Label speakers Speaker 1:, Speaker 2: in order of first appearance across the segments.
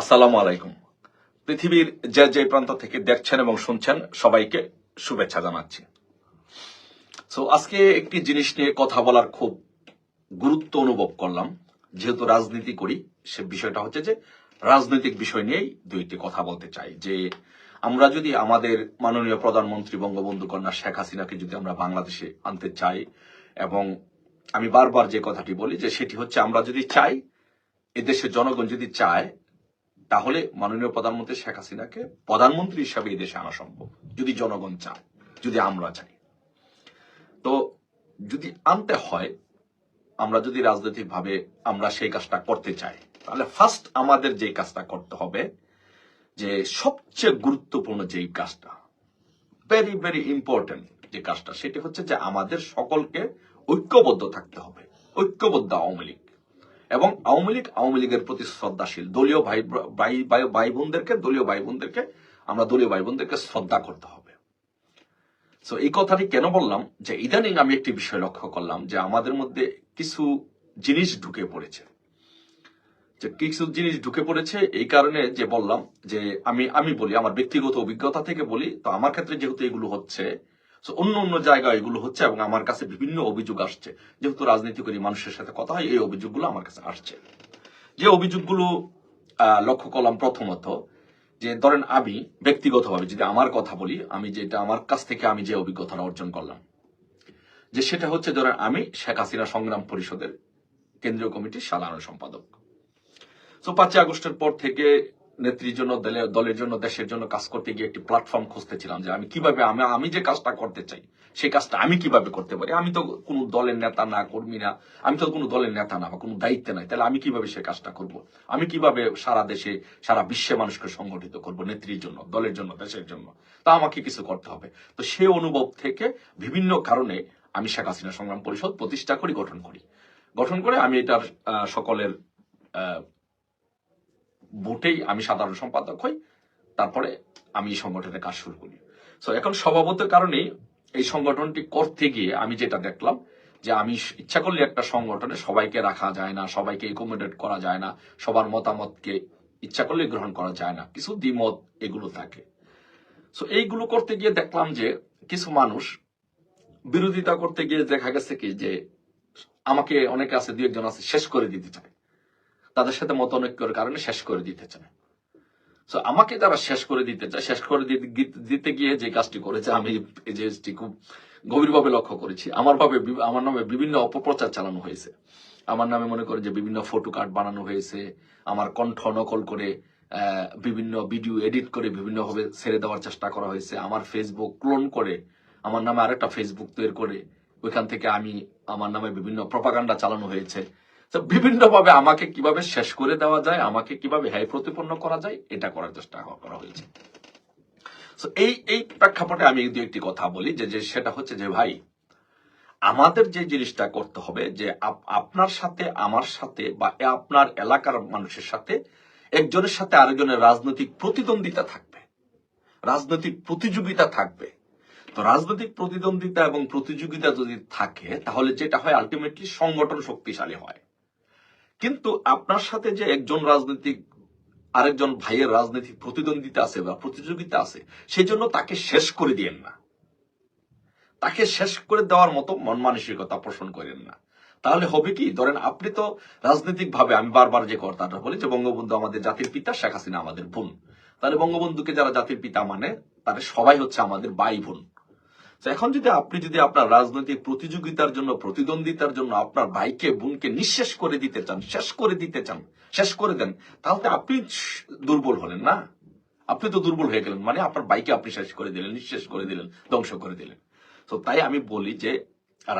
Speaker 1: আসসালামু আলাইকুম। পৃথিবীর যে যে প্রান্ত থেকে দেখছেন এবং শুনছেন, সবাইকে শুভেচ্ছা জানাচ্ছি। সো আজকে একটি জিনিস নিয়ে কথা বলার খুব গুরুত্ব অনুভব করলাম। যেহেতু রাজনীতি করি, সে বিষয়টা হচ্ছে যে রাজনৈতিক বিষয় নিয়েই দুইটি কথা বলতে চাই। যে আমরা যদি আমাদের মাননীয় প্রধানমন্ত্রী বঙ্গবন্ধু কন্যা শেখ হাসিনাকে যদি আমরা বাংলাদেশে আনতে চাই, এবং আমি বারবার যে কথাটি বলি যে সেটি হচ্ছে, আমরা যদি চাই, এদেশের জনগণ যদি চায় তাহলে মাননীয় প্রধানমন্ত্রী শেখ হাসিনাকে প্রধানমন্ত্রী হিসাবে এই দেশে আনা সম্ভব, যদি জনগণ চায়, যদি আমরা চাই। তো যদি আনতে হয়, আমরা যদি রাজনৈতিকভাবে আমরা সেই কাজটা করতে চাই, তাহলে ফার্স্ট আমাদের যে কাজটা করতে হবে, যে সবচেয়ে গুরুত্বপূর্ণ যেই কাজটা ভেরি ভেরি ইম্পর্টেন্ট যে কাজটা, সেটি হচ্ছে যে আমাদের সকলকে ঐক্যবদ্ধ থাকতে হবে, ঐক্যবদ্ধ আওয়ামী লীগ। এবং আওয়ামী লীগ আওয়ামী লীগের প্রতি শ্রদ্ধাশীল। দলীয় ভাই ভাই বোনদেরকে, দলীয় ভাই বোনদেরকে, আমরা দলীয় ভাই বোনদেরকে শ্রদ্ধা করতে হবে। সো এই কথাটি কেন বললাম? যে ইদানিং আমি একটি বিষয় লক্ষ্য করলাম যে আমাদের মধ্যে কিছু জিনিস ঢুকে পড়েছে। যে কিছু জিনিস ঢুকে পড়েছে এই কারণে যে বললাম যে আমি আমি বলি, আমার ব্যক্তিগত অভিজ্ঞতা থেকে বলি, তো আমার ক্ষেত্রে যেহেতু এগুলো হচ্ছে তো অন্য অন্য জায়গায় এগুলো হচ্ছে এবং আমার কাছে বিভিন্ন অভিযোগ আসছে। যেহেতু রাজনীতি করি, মানুষের সাথে কথা হয়, এই অভিযোগগুলো আমার কাছে আসছে। যে অভিযোগগুলো লক্ষ্য করলাম প্রথমত যে, ধরেন আমি ব্যক্তিগতভাবে যদি আমার কথা বলি, আমি যেটা আমার কাছ থেকে আমি যে অভিজ্ঞতাটা অর্জন করলাম, যে সেটা হচ্ছে ধরেন আমি শেখ হাসিনা সংগ্রাম পরিষদের কেন্দ্রীয় কমিটির সাধারণ সম্পাদক। তো পাঁচই আগস্টের পর থেকে নেত্রীর জন্য দলের জন্য, দেশের জন্য কাজ করতে গিয়ে একটি প্ল্যাটফর্ম খুঁজতেছিলাম যে আমি কীভাবে, আমি আমি যে কাজটা করতে চাই, সেই কাজটা আমি কীভাবে করতে পারি? আমি তো কোনো দলের নেতা না, কর্মী না, আমি তো কোনো দলের নেতা না বা কোনো দায়িত্ব নাই, তাহলে আমি কীভাবে সে কাজটা করব? আমি কীভাবে সারা দেশে, সারা বিশ্বে মানুষকে সংগঠিত করব নেত্রীর জন্য, দলের জন্য, দেশের জন্য? তা আমাকে কিছু করতে হবে। তো সে অনুভব থেকে বিভিন্ন কারণে আমি শেখ হাসিনা সংগ্রাম পরিষদ প্রতিষ্ঠা করি, গঠন করি। গঠন করে আমি এটার সকলের বোটেই আমি সাধারণ সম্পাদক হই, তারপরে আমি এই সংগঠনের কাজ শুরু করি। সো এখন স্বভাবতের কারণেই এই সংগঠনটি করতে গিয়ে আমি যেটা দেখলাম, যে আমি ইচ্ছা করলে একটা সংগঠনে সবাইকে রাখা যায় না, সবাইকে একোমোডেট করা যায় না, সবার মতামতকে ইচ্ছা করলে গ্রহণ করা যায় না, কিছু দ্বিমত এগুলো থাকে। সো এইগুলো করতে গিয়ে দেখলাম যে কিছু মানুষ বিরোধিতা করতে গিয়ে দেখা গেছে কি, যে আমাকে অনেকে আছে দু একজন আছে, শেষ করে দিতে চায়। তাদের সাথে মতনৈক্যের কারণে শেষ করে দিতে চায়। তো আমাকে যারা শেষ করে দিতে চায়, শেষ করে দিতে গিয়ে যে কাজটি করেছে, আমি এই জিনিসটি খুব গভীরভাবে লক্ষ্য করেছি। আমার ভাবে আমার নামে বিভিন্ন অপপ্রচার চালানো হয়েছে। আমার নামে মনে করে যে বিভিন্ন ফটো কার্ড বানানো হয়েছে। আমার কণ্ঠ নকল করে বিভিন্ন ভিডিও এডিট করে বিভিন্নভাবে ছেড়ে দেওয়ার চেষ্টা করা হয়েছে। আমার ফেসবুক ক্লোন করে, আমার নামে আরেকটা ফেসবুক তৈরি করে, ওইখান থেকে আমি, আমার নামে বিভিন্ন প্রপাগান্ডা চালানো হয়েছে। তো বিভিন্নভাবে আমাকে কীভাবে শেষ করে দেওয়া যায়, আমাকে কীভাবে হ্যায় প্রতিপন্ন করা যায়, এটা করার চেষ্টা করা হয়েছে। এই এই প্রেক্ষাপটে আমি দু একটি কথা বলি, যে যে, সেটা হচ্ছে যে, ভাই, আমাদের যে জিনিসটা করতে হবে, যে আপনার সাথে, আমার সাথে বা আপনার এলাকার মানুষের সাথে একজনের সাথে আরেকজনের রাজনৈতিক প্রতিদ্বন্দ্বিতা থাকবে। রাজনৈতিক প্রতিযোগিতা থাকবে। তো রাজনৈতিক প্রতিদ্বন্দ্বিতা এবং প্রতিযোগিতা যদি থাকে, তাহলে যেটা হয় আলটিমেটলি সংগঠন শক্তিশালী হয়। কিন্তু আপনার সাথে যে একজন রাজনৈতিক, আরেকজন ভাইয়ের রাজনৈতিক প্রতিদ্বন্দ্বিতা আছে বা প্রতিযোগিতা আছে সেই জন্য তাকে শেষ করে দিয়েন না। তাকে শেষ করে দেওয়ার মতো মন মানসিকতা পোষণ করেন না। তাহলে হবে কি? ধরেন আপনি তো রাজনৈতিক ভাবে আমি বারবার যে কথাটা বলি যে বঙ্গবন্ধু আমাদের জাতির পিতা, শেখ হাসিনা আমাদের বোন। তাহলে বঙ্গবন্ধুকে যারা জাতির পিতা মানে তারা সবাই হচ্ছে আমাদের ভাই বোন। এখন যদি আপনি যদি আপনার রাজনৈতিক প্রতিযোগিতার জন্য, প্রতিদ্বন্দ্বিতার জন্য আপনার ভাইকে, বোনকে নিঃশেষ করে দিতে চান, শেষ করে দিতে চান, শেষ করে দেন, তাহলে আপনি দুর্বল হলেন না। আপনি তো দুর্বল হয়ে গেলেন মানে আপনার বাইকে আপনি শেষ করে দিলেন, নিঃশেষ করে দিলেন, ধ্বংস করে দিলেন। তো তাই আমি বলি যে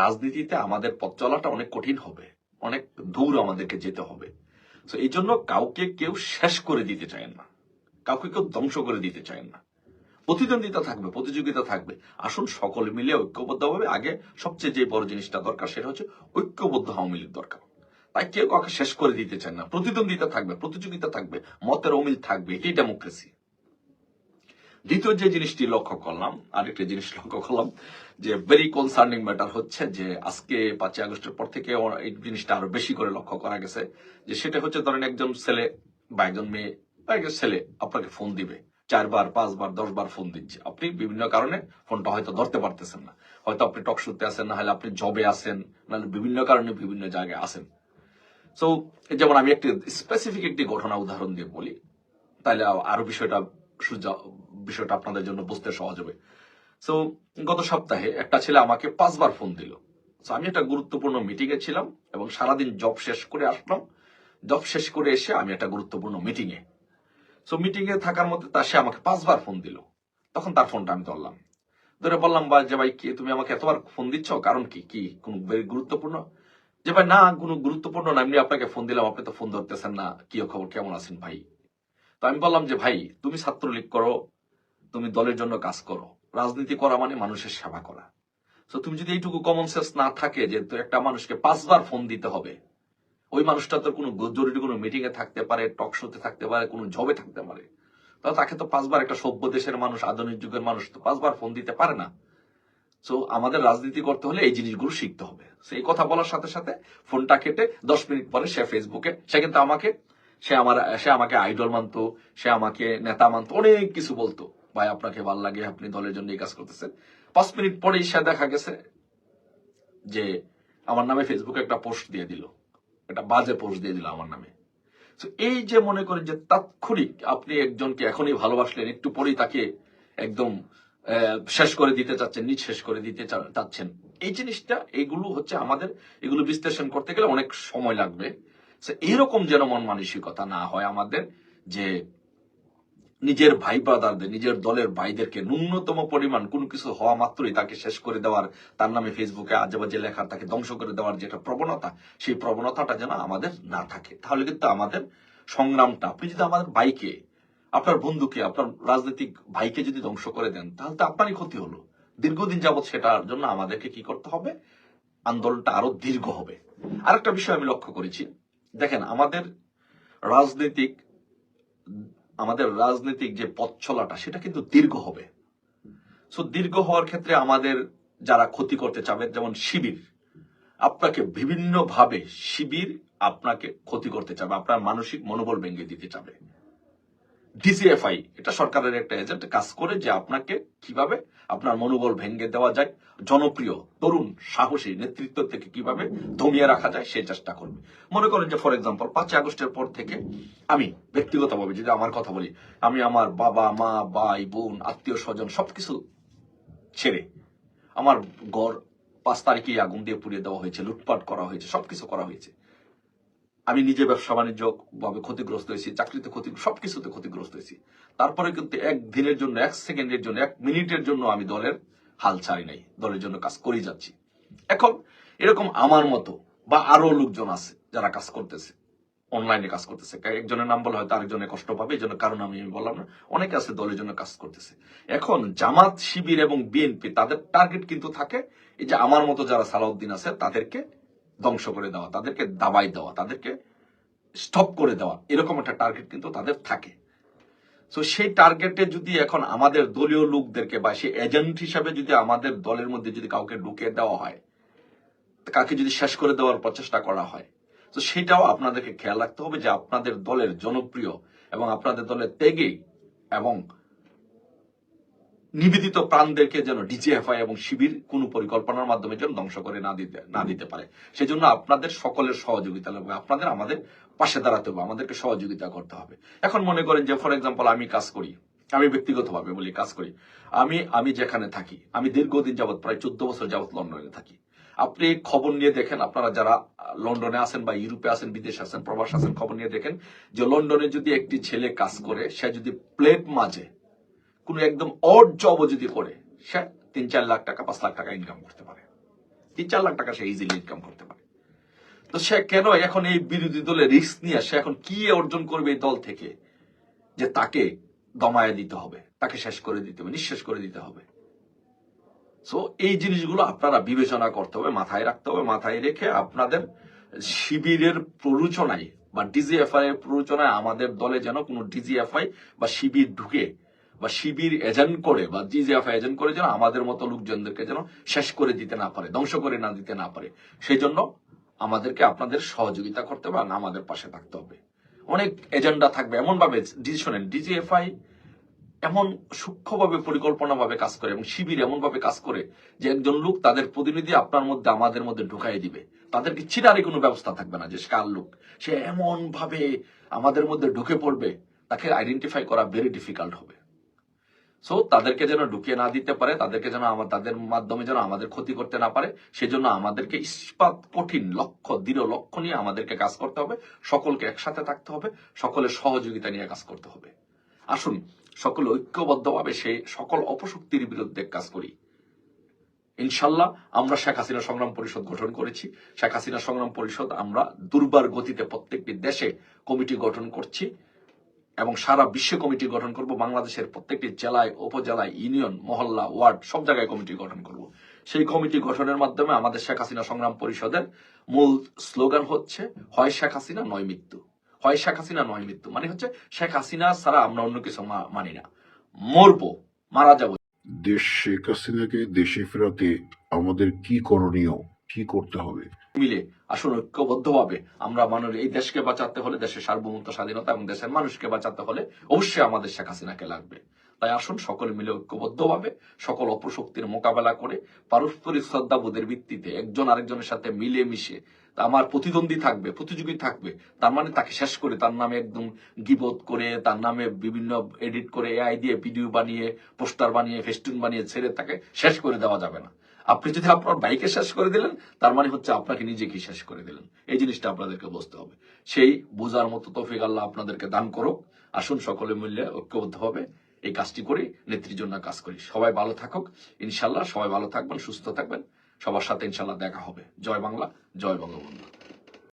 Speaker 1: রাজনীতিতে আমাদের পথ চলাটা অনেক কঠিন হবে, অনেক দূর আমাদেরকে যেতে হবে। তো এই জন্য কাউকে কেউ শেষ করে দিতে চায় না, কাউকে কেউ ধ্বংস করে দিতে চায় না। প্রতিদ্বন্দ্বিতা থাকবে, প্রতিযোগিতা থাকবে। আসুন সকলে মিলে ঐক্যবদ্ধভাবে আগে সবচেয়ে যে বড় জিনিসটা দরকার সেটা হচ্ছে ঐক্যবদ্ধ আওয়ামী লীগ দরকার। তাই কেউ কাউকে শেষ করে দিতে চায় না। প্রতিদ্বন্দ্বিতা থাকবে, প্রতিযোগিতা থাকবে, মতের অমিল থাকবে, এটাই ডেমোক্রেসি দ্বিতীয় যে জিনিসটি লক্ষ্য করলাম, আরেকটা জিনিস লক্ষ্য করলাম, যে ভেরি কনসার্নিং ম্যাটার হচ্ছে যে আজকে পাঁচই আগস্টের পর থেকে এই জিনিসটা আরও বেশি করে লক্ষ্য করা গেছে, যে সেটা হচ্ছে ধরেন একজন ছেলে বা একজন মেয়ে বা একজন ছেলে আপনাকে ফোন দিবে। চারবার, পাঁচবার, দশবার ফোন দিচ্ছে। আপনি বিভিন্ন কারণে ফোনটা হয়তো ধরতে পারতেছেন না। হয়তো আপনি টক শুতে আছেন না হলে আপনি জবে আছেন, নাহলে বিভিন্ন কারণে বিভিন্ন জায়গায় আছেন। সো যেমন আমি একটি স্পেসিফিক একটি ঘটনা উদাহরণ দিয়ে বলি তাহলে আরও বিষয়টা বিষয়টা আপনাদের জন্য বুঝতে সহজ হবে। সো গত সপ্তাহে একটা ছেলে আমাকে পাঁচবার ফোন দিল। আমি একটা গুরুত্বপূর্ণ মিটিং এ ছিলাম এবং সারাদিন জব শেষ করে আসলাম। জব শেষ করে এসে আমি একটা গুরুত্বপূর্ণ মিটিং এ সো মিটিং এ থাকার মধ্যে তা সে আমাকে পাঁচবার ফোন দিল। তখন তার ফোনটা আমি ধরলাম। ধরে বললাম বা যে ভাই, কি তুমি আমাকে এতবার ফোন দিচ্ছ? কারণ কি? কি? কোন গুরুত্বপূর্ণ? যে ভাই, না, কোনো গুরুত্বপূর্ণ না। এমনি আপনাকে ফোন দিলাম, আপনি তো ফোন ধরতেছেন না। কি খবর? কেমন আছেন ভাই? তো আমি বললাম যে, ভাই, তুমি ছাত্রলীগ করো, তুমি দলের জন্য কাজ করো। রাজনীতি করা মানে মানুষের সেবা করা। তো তুমি যদি এইটুকু কমন সেন্স না থাকে যে একটা মানুষকে পাঁচবার ফোন দিতে হবে ওই মানুষটা তো কোনো জরুরি কোনো মিটিং এ থাকতে পারে টক শোতে থাকতে পারে, কোনো জবে থাকতে পারে। তাহলে তাকে তো পাঁচবার একটা সভ্য দেশের মানুষ, আধুনিক যুগের মানুষ তো পাঁচবার ফোন দিতে পারে না। সো আমাদের রাজনীতি করতে হলে এই জিনিসগুলো শিখতে হবে। সেই কথা বলার সাথে সাথে ফোনটা কেটে দশ মিনিট পরে সে ফেসবুকে সে কিন্তু আমাকে, সে আমার, সে আমাকে আইডল মানতো, সে আমাকে নেতা মানতো, অনেক কিছু বলতো। ভাই, আপনাকে ভালো লাগে, আপনি দলের জন্য এই কাজ করতেছেন। পাঁচ মিনিট পরেই সে দেখা গেছে যে আমার নামে ফেসবুকে একটা পোস্ট দিয়ে দিল। একটা বাজে পোস্ট দিয়ে দিল আমার নামে। এই যে মনে করেন যে তাৎক্ষণিক আপনি একজনকে এখনই ভালোবাসলেন, একটু পরেই তাকে একদম শেষ করে দিতে চাচ্ছেন, নিজ শেষ করে দিতে চাচ্ছেন। এই জিনিসটা, এগুলো হচ্ছে আমাদের, এগুলো বিশ্লেষণ করতে গেলে অনেক সময় লাগবে। এইরকম যেন মন মানসিকতা না হয় আমাদের, যে নিজের ভাই ব্রাদারদের নিজের দলের ভাইদেরকে ন্যূনতম পরিমাণ কোনো কিছু হওয়া মাত্রই তাকে শেষ করে দেওয়ার, তার নামে ফেসবুকে আজে বাজে লেখা, তাকে ধ্বংস করে দেওয়ার যেটা প্রবণতা, সেই প্রবণতাটা যেন আমাদের না থাকে। তাহলে কিন্তু আমাদের সংগ্রামটা, আপনি যদি আমাদের ভাইকে, আপনার বন্ধুকে, আপনার রাজনৈতিক ভাইকে যদি ধ্বংস করে দেন, তাহলে তো আপনারই ক্ষতি হলো। দীর্ঘদিন যাবৎ সেটার জন্য আমাদেরকে কি করতে হবে? আন্দোলনটা আরও দীর্ঘ হবে। আরেকটা বিষয় আমি লক্ষ্য করেছি। দেখেন, আমাদের রাজনৈতিক আমাদের রাজনৈতিক যে পথ চলাটা সেটা কিন্তু দীর্ঘ হবে। সো দীর্ঘ হওয়ার ক্ষেত্রে আমাদের যারা ক্ষতি করতে চাবে, যেমন শিবির, আপনাকে বিভিন্নভাবে শিবির আপনাকে ক্ষতি করতে চাবে, আপনার মানসিক মনোবল ভেঙে দিতে চাবে। ডিসিএফআই এটা সরকারের একটা এজেন্ট কাজ করে যে আপনাকে কীভাবে আপনার মনোবল ভেঙে দেওয়া যায়, জনপ্রিয়, তরুণ, সাহসী নেতৃত্ব থেকে কীভাবে দমিয়ে রাখা যায় সেই চেষ্টা করবে। মনে করেন যে ফর এক্সাম্পল পাঁচই আগস্টের পর থেকে আমি ব্যক্তিগতভাবে যদি আমার কথা বলি, আমি আমার বাবা, মা, ভাই, বোন, আত্মীয় স্বজন সবকিছু ছেড়ে আমার গড় পাঁচ তারিখে আগুন দিয়ে পুড়িয়ে দেওয়া হয়েছে, লুটপাট করা হয়েছে, সবকিছু করা হয়েছে। আমি নিজে ব্যবসা বাণিজ্য ভাবে ক্ষতিগ্রস্ত হয়েছি, চাকরিতে ক্ষতি সবকিছুতে ক্ষতিগ্রস্ত হয়েছি। তারপরে কিন্তু এক দিনের জন্য, এক সেকেন্ডের জন্য, এক মিনিটের জন্য আমি দলের হাল ছাড়ি নাই, দলের জন্য কাজ করে যাচ্ছি। এখন এরকম আমার মতো বা আরও লোকজন আছে যারা কাজ করতেছে, অনলাইনে কাজ করতেছে। একজনের নাম বলা হয়তো আরেকজনের কষ্ট পাবে, এই জন্য কারণ আমি বললাম না। অনেকে আছে দলের জন্য কাজ করতেছে। এখন জামাত, শিবির এবং বিএনপি, তাদের টার্গেট কিন্তু থাকে এই যে আমার মতো যারা সালাউদ্দিন আছে, তাদেরকে ধ্বংস করে দেওয়া, তাদেরকে দাবাই দেওয়া, তাদেরকে স্টপ করে দেওয়া, এরকম একটা টার্গেট কিন্তু তাদের থাকে। তো সেই টার্গেটে যদি এখন আমাদের দলীয় লোকদেরকে বা সেই এজেন্ট হিসাবে যদি আমাদের দলের মধ্যে যদি কাউকে ঢুকে দেওয়া হয় কাকে যদি শেষ করে দেওয়ার প্রচেষ্টা করা হয়, তো সেটাও আপনাদেরকে খেয়াল রাখতে হবে যে আপনাদের দলের জনপ্রিয় এবং আপনাদের দলের ত্যাগে এবং নিবেদিত প্রাণদেরকে যেন ডিজিএফআই এবং শিবির কোনো পরিকল্পনার মাধ্যমে যেন ধ্বংস করে না দিতে না দিতে পারে। সেজন্য আপনাদের সকলের সহযোগিতা লাগবে, আপনাদের আমাদের পাশে দাঁড়াতে হবে, আমাদেরকে সহযোগিতা করতে হবে। এখন মনে করেন যে ফর এক্সাম্পল আমি কাজ করি, আমি ব্যক্তিগতভাবে বলি, কাজ করি। আমি আমি যেখানে থাকি, আমি দীর্ঘদিন যাবত প্রায় চোদ্দ বছর যাবত লন্ডনে থাকি। আপনি খবর নিয়ে দেখেন, আপনারা যারা লন্ডনে আছেন বা ইউরোপে আছেন, বিদেশে আছেন, প্রবাস আছেন, খবর নিয়ে দেখেন যে, লন্ডনে যদি একটি ছেলে কাজ করে, সে যদি প্লেট মাঝে কোনো একদম অড জবও যদি করে, সে তিন চার লাখ টাকা, পাঁচ লাখ টাকা ইনকাম করতে পারে। তিন চার লাখ টাকা সে ইজিলি ইনকাম করতে পারে। তো সে কেন এখন এই বিরোধী দলে রিস্ক নিয়ে, সে এখন কি অর্জন করবে এই দল থেকে? যে তাকে দমায় দিতে হবে, তাকে শেষ করে দিতে হবে, নিঃশেষ করে দিতে হবে। সো এই জিনিসগুলো আপনারা বিবেচনা করতে হবে, মাথায় রাখতে হবে, মাথায় রেখে আপনাদের শিবিরের প্ররোচনায় বা ডিজিএফআই এর প্ররোচনায় আমাদের দলে যেন কোনো ডিজিএফআই বা শিবির ঢুকে বা শিবির এজেন্ট করে বা ডিজিএফআই এজেন্ট করে যেন আমাদের মতো লোকজনদেরকে যেন শেষ করে দিতে না পারে, ধ্বংস করে না দিতে না পারে। সেই জন্য আমাদেরকে আপনাদের সহযোগিতা করতে হবে আমাদের পাশে থাকতে হবে। অনেক এজেন্ডা থাকবে এমন ভাবে ডিসিশনের ডিজিএফআই এমন সূক্ষ্মভাবে, পরিকল্পনাভাবে কাজ করে এবং শিবির এমন ভাবে কাজ করে যে একজন লোক তাদের প্রতিনিধি আপনার মধ্যে, আমাদের মধ্যে ঢুকাই দিবে। তাদেরকে চিনারই কোনো ব্যবস্থা থাকবে না যে কার লোক? সে এমন ভাবে আমাদের মধ্যে ঢুকে পড়বে, তাকে আইডেন্টিফাই করা ভেরি ডিফিকাল্ট হবে। সো তাদেরকে যেন ঢুকিয়ে না দিতে পারে, তাদেরকে যেন আমার, তাদের মাধ্যমে যেন আমাদের ক্ষতি করতে না পারে, সেজন্য আমাদেরকে ইস্পাত কঠিন লক্ষ্য দৃঢ় লক্ষ্য নিয়ে আমাদেরকে কাজ করতে হবে। সকলকে একসাথে থাকতে হবে সকলের সহযোগিতা নিয়ে কাজ করতে হবে। আসুন, সকলে ঐক্যবদ্ধভাবে সেই সকল অপশক্তির বিরুদ্ধে কাজ করি। ইনশাল্লাহ, আমরা শেখ হাসিনা সংগ্রাম পরিষদ গঠন করেছি। শেখ হাসিনা সংগ্রাম পরিষদ আমরা দুর্বার গতিতে প্রত্যেকটি দেশে কমিটি গঠন করছি। এবং সারা বিশ্বে কমিটি গঠন করব, বাংলাদেশের প্রত্যেকটি জেলায়, উপজেলায়, ইউনিয়ন, মহল্লা, ওয়ার্ড, সব জায়গায় কমিটি গঠন করব। সেই কমিটি গঠনের মাধ্যমে আমাদের শেখ হাসিনা সংগ্রাম পরিষদের মূল স্লোগান হচ্ছে, হয় শেখ হাসিনা, নয় মৃত্যু। হয় শেখ হাসিনা, নয় মৃত্যু। মানে হচ্ছে, শেখ হাসিনা ছাড়া আমরা অন্য কিছু মানি না। মরবো, মারা যাব।
Speaker 2: দেশ শেখ হাসিনাকে দেশে ফেরাতে আমাদের কি করণীয়, কি করতে হবে?
Speaker 1: মিলে আসুন ঐক্যবদ্ধভাবে আমরা মানুষ এই দেশকে বাঁচাতে হলে দেশের সার্বভৌমত্ব, স্বাধীনতা এবং দেশের মানুষকে বাঁচাতে হলে অবশ্যই আমাদের শেখ হাসিনাকে লাগবে। তাই আসুন সকলে মিলে ঐক্যবদ্ধভাবে সকল অপশক্তির মোকাবেলা করে পারস্পরিক শ্রদ্ধাবোধের ভিত্তিতে একজন আরেকজনের সাথে মিলে মিশে আমার প্রতিদ্বন্দ্বী থাকবে, প্রতিযোগী থাকবে। তার মানে তাকে শেষ করে তার নামে একদম গিবত করে, তার নামে বিভিন্ন এডিট করে এআই দিয়ে ভিডিও বানিয়ে পোস্টার বানিয়ে ফেস্টুন বানিয়ে ছেড়ে তাকে শেষ করে দেওয়া যাবে না। আপনি যদি আপনার বাইকে শেষ করে দিলেন, তার মানে হচ্ছে আপনাকে নিজেকে শেষ করে দিলেন। এই জিনিসটা আপনাদেরকে বুঝতে হবে। সেই বোঝার মতো তফিক আল্লাহ আপনাদেরকে দান করুক। আসুন সকলে মিলে ঐক্যবদ্ধ হবে এই কাজটি করি, নেত্রীর জন্য কাজ করি। সবাই ভালো থাকুক। ইনশাল্লাহ সবাই ভালো থাকবেন, সুস্থ থাকবেন। সবার সাথে ইনশাল্লাহ দেখা হবে। জয় বাংলা জয় বঙ্গবন্ধু।